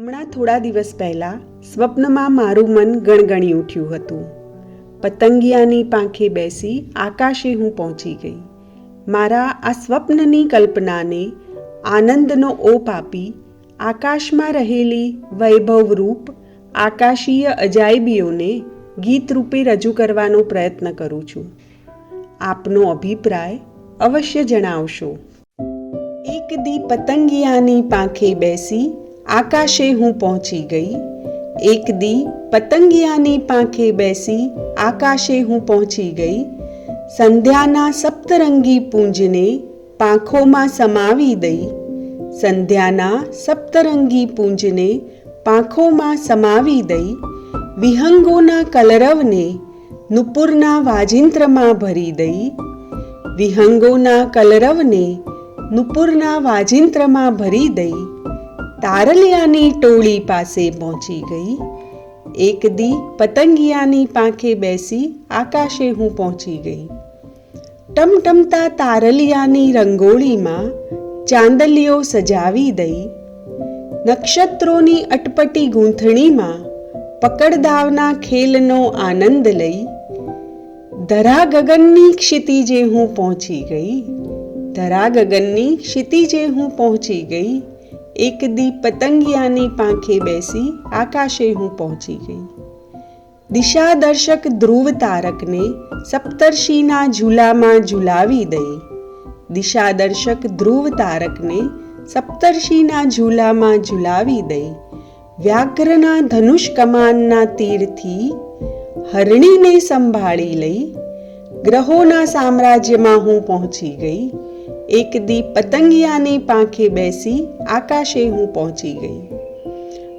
હમણાં થોડા દિવસ પહેલાં સ્વપ્નમાં મારું મન ગણગણી ઉઠ્યું હતું. પતંગિયાની પાંખે બેસી આકાશે હું પહોંચી ગઈ. મારા આ સ્વપ્નની કલ્પનાને આનંદનો ઓપ આપી આકાશમાં રહેલી વૈભવરૂપ, આકાશીય અજાયબીઓને ગીત રૂપે રજૂ કરવાનો પ્રયત્ન કરું છું. આપનો અભિપ્રાય અવશ્ય જણાવશો. એક દી પતંગિયાની પાંખે બેસી આકાશે હું પહોંચી ગઈ. એક દી પતંગિયાની પાંખે બેસી આકાશે હું પહોંચી ગઈ. સંધ્યાના સપ્તરંગી પૂંજને પાંખોમાં સમાવી દઈ. સંધ્યાના સપ્તરંગી પૂંજને પાંખોમાં સમાવી દઈ. વિહંગોના કલરવને નુપુરના વાજિંત્રમાં ભરી દઈ. વિહંગોના કલરવને નુપુરના વાજિંત્રમાં ભરી દઈ. તારલિયાની ટોળી પાસે પહોંચી ગઈ. એક દી પતંગિયાની પાંખે બેસી આકાશે હું પહોંચી ગઈ. ટમટમતા તારલિયાની રંગોળીમાં ચાંદલીઓ સજાવી દઈ. નક્ષત્રોની અટપટી ગૂંથણીમાં પકડદાવના ખેલનો આનંદ લઈ. ધરા ગગનની ક્ષિતિજે હું પહોંચી ગઈ. ધરા ગગનની ક્ષિતિજે હું પહોંચી ગઈ. એક દી પતંગિયાની પાંખે બેસી આકાશે હું પહોંચી ગઈ. દિશાદર્શક ધ્રુવ તારકને સપ્તર્ષિના ઝૂલામાં ઝૂલાવી દઈ. દિશાદર્શક ધ્રુવ તારકને સપ્તર્ષિના ઝૂલામાં ઝૂલાવી દઈ. વ્યાઘ્રના ધનુષ કમાનના તીરથી હરણીને સંભાળી લઈ ગ્રહોના સામ્રાજ્યમાં હું પહોંચી ગઈ. એક દી પતંગિયાની પાંખે બેસી આકાશે હું પહોંચી ગઈ.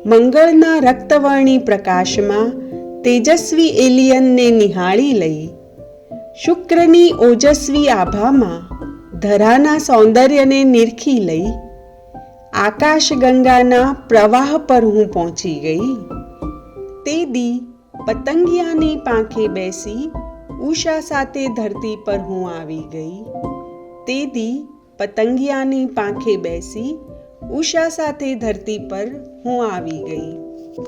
મંગળના રક્તવર્ણી પ્રકાશમાં તેજસ્વી એલિયનને નિહાળી લઈ, શુક્રની ઓજસ્વી આભામાં ધરાના સૌંદર્યને નિરખી લઈ આકાશ ગંગાના પ્રવાહ પર હું પહોંચી ગઈ. તે દી પતંગિયાની પાંખે બેસી ઉષા સાથે ધરતી પર હું આવી ગઈ. તે પતંગિયાની પાંખે બેસી ઉષા સાથે ધરતી પર હું આવી ગઈ.